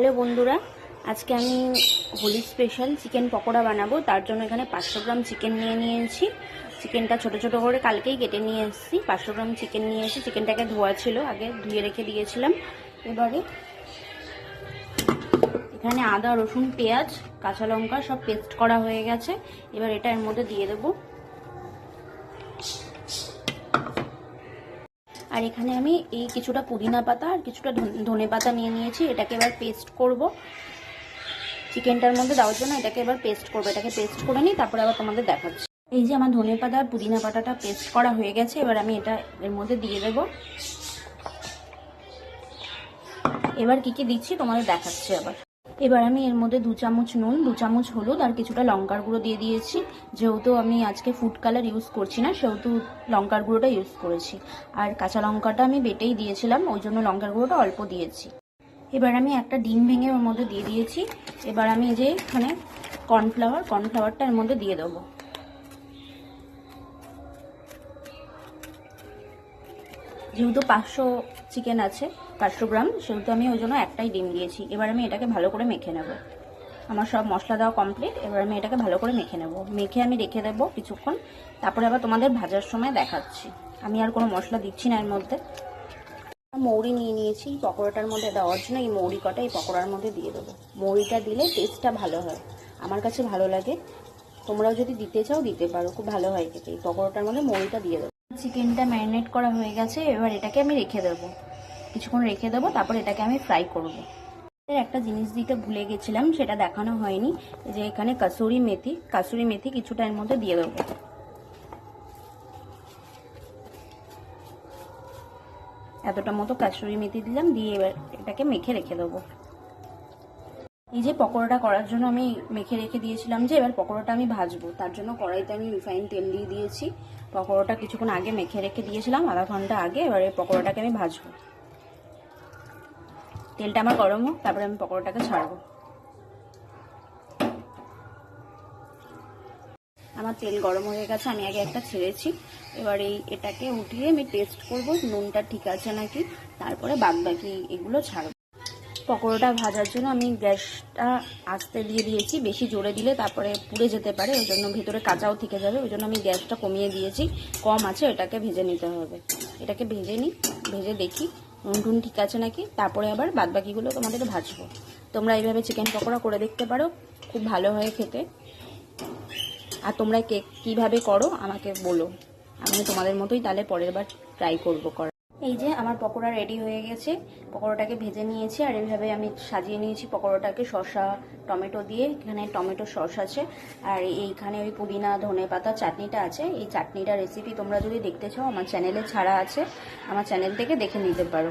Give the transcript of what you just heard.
Hello বন্ধুরা, আজকে আমি হোলি স্পেশাল চিকেন পকোড়া বানাবো, তার জন্য এখানে পাঁচশো গ্রাম চিকেন নিয়ে নিয়েছি। চিকেনটা ছোট ছোট করে কালকেই কেটে নিয়ে এসেছি, পাঁচশো গ্রাম চিকেন নিয়ে এসেছি। চিকেনটাকে ধোয়া ছিল, আগে ধুয়ে রেখে দিয়েছিলাম। এবারে এখানে আদা, রসুন, পেঁয়াজ, কাঁচা লঙ্কা সব পেস্ট করা হয়ে গেছে। এবার এটা এর মধ্যে দিয়ে দেবো। আর এখানে আমি এই কিছুটা পুদিনা পাতা আর কিছুটা ধন- পাতা নিয়ে নিয়েছি, এটাকে এবার পেস্ট করব। চিকেনটার মধ্যে দেওয়ার জন্য এটাকে এবার পেস্ট করব, এটাকে পেস্ট করে নিই তারপরে আবার তোমাদের দেখাচ্ছি। এই যে আমার ধনে পাতা আর পুদিনা পাতাটা পেস্ট করা হয়ে গেছে, এবার আমি এটা এর মধ্যে দিয়ে দেবো। এবার কি কি দিচ্ছি তোমাদের দেখাচ্ছি আবার। এবার আমি এর মধ্যে দু চামচ নুন, দু চামচ হলুদ আর কিছুটা লঙ্কার গুঁড়ো দিয়ে দিয়েছি। যেহেতু আমি আজকে ফুড কালার ইউজ করছি না, সেহেতু লঙ্কার গুঁড়োটা ইউজ করেছি। আর কাঁচা লঙ্কাটা আমি বেটেই দিয়েছিলাম, ওই জন্য লঙ্কার গুঁড়োটা অল্প দিয়েছি। এবার আমি একটা ডিম ভেঙে ওর মধ্যে দিয়ে দিয়েছি। এবার আমি যে এখানে কর্নফ্লাওয়ার কর্নফ্লাওয়ারটা এর মধ্যে দিয়ে দেবো। যেহেতু পাঁচশো চিকেন আছে, পাঁচশো গ্রাম, সেহেতু আমি ওই জন্য একটাই ডিম দিয়েছি। এবার আমি এটাকে ভালো করে মেখে নেব। আমার সব মশলা দেওয়া কমপ্লিট এবার আমি এটাকে ভালো করে মেখে নেব। মেখে আমি রেখে দেবো কিছুক্ষণ, তারপরে আবার তোমাদের ভাজার সময় দেখাচ্ছি। আমি আর কোনো মশলা দিচ্ছি না এর মধ্যে। মৌরি নিয়ে নিয়েছি পকোড়াটার মধ্যে দেওয়ার জন্য এই মৌরি কটা, এই পকোড়ার মধ্যে দিয়ে দেবো। মৌরিটা দিলে টেস্টটা ভালো হয়। আমার কাছে ভালো লাগে। তোমরাও যদি দিতে চাও, দিতে পারো। খুব ভালো হয় খেতে। এই পকোড়াটার মধ্যে মৌরিটা দিয়ে দেবো। চিকেনটা ম্যারিনেট করা হয়ে গেছে, এবার এটাকে আমি রেখে দেবো। কিছুক্ষণ রেখে দেবো, তারপর এটাকে আমি ফ্রাই করব। একটা জিনিস দিতে ভুলে গেছিলাম, সেটা দেখানো হয়নি। যে এখানে কাসুরি মেথি কাসুরি মেথি কিছুটা এর মধ্যে দিয়ে দেবো। এতটা মতো কাসুরি মেথি দিলাম, দিয়ে এবার এটাকে মেখে রেখে দেবো। এই যে পকোড়াটা করার জন্য আমি মেখে রেখে দিয়েছিলাম যে এবার পকোড়াটা আমি ভাজবো। তার জন্য কড়াইতে আমি রিফাইন তেল দিয়ে দিয়েছি। পকোড়াটা কিছুক্ষণ আগে মেখে রেখে দিয়েছিলাম, আধা ঘণ্টা আগে এবার এই পকোড়াটাকে আমি ভাজবো। তেলটা আমার গরম হোক, তারপরে আমি পকোড়াটাকে ছাড়বো। আমার তেল গরম হয়ে গেছে, আমি আগে একটা ছেড়েছি। এবার এই এটাকে উঠিয়ে আমি টেস্ট করব, নুনটা ঠিক আছে নাকি? তারপরে বাদ বাকি এগুলো ছাড়বো। পকোড়াটা ভাজার জন্য আমি গ্যাসটা আস্তে দিয়ে দিয়েছি, বেশি জোরে দিলে তারপরে পুড়ে যেতে পারে, ওই জন্য ভেতরে কাঁচাও থেকে যাবে, ওই জন্য আমি গ্যাসটা কমিয়ে দিয়েছি, কম আছে এটাকে ভেজে নিতে হবে। এটাকে ভেজে নিই, ভেজে দেখি নুন ঠিক আছে নাকি? তারপরে আবার বাদ বাকিগুলো তোমাদের ভাজবো। তোমরা এইভাবে চিকেন পকোড়া করে দেখতে পারো, খুব ভালো হয় খেতে। আর তোমরা কেক কীভাবে করো আমাকে বলো। আমি তোমাদের মতোই তাহলে পরের বার ট্রাই করব করা। এই যে আমার পকোড়া রেডি হয়ে গেছে। পকোড়াটাকে ভেজে নিয়েছি আর এইভাবে আমি সাজিয়ে নিয়েছি পকোড়াটাকে শসা, টমেটো দিয়ে। এখানে টমেটো সস আছে। আর এইখানে ওই পুদিনা, ধনে পাতা, চাটনিটা আছে। এই চাটনিটা রেসিপি তোমরা যদি দেখতে চাও, আমার চ্যানেলে ছাড়া আছে। আমার চ্যানেল থেকে দেখে নিতে পারো।